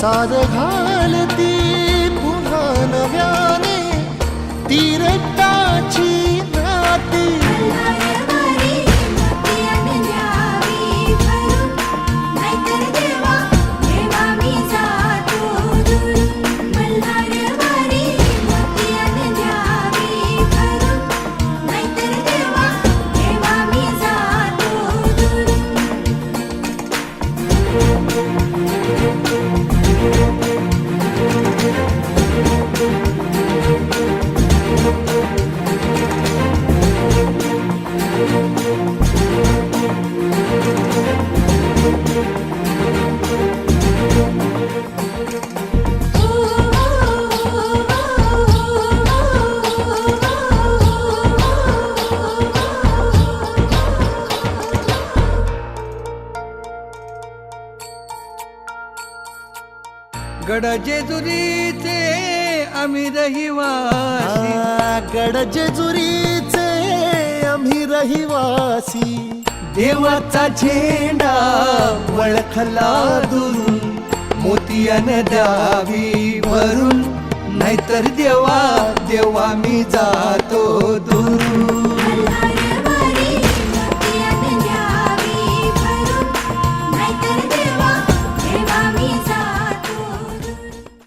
साद घालती. गडजेजुरीचे आम्ही रहिवासी. गडजेजुरीचे आम्ही रहिवासी. देवाचा झेंडा वळखला दुरून मोतियाने द्यावी भरून नाहीतर देवा देवा मी जातो दूर.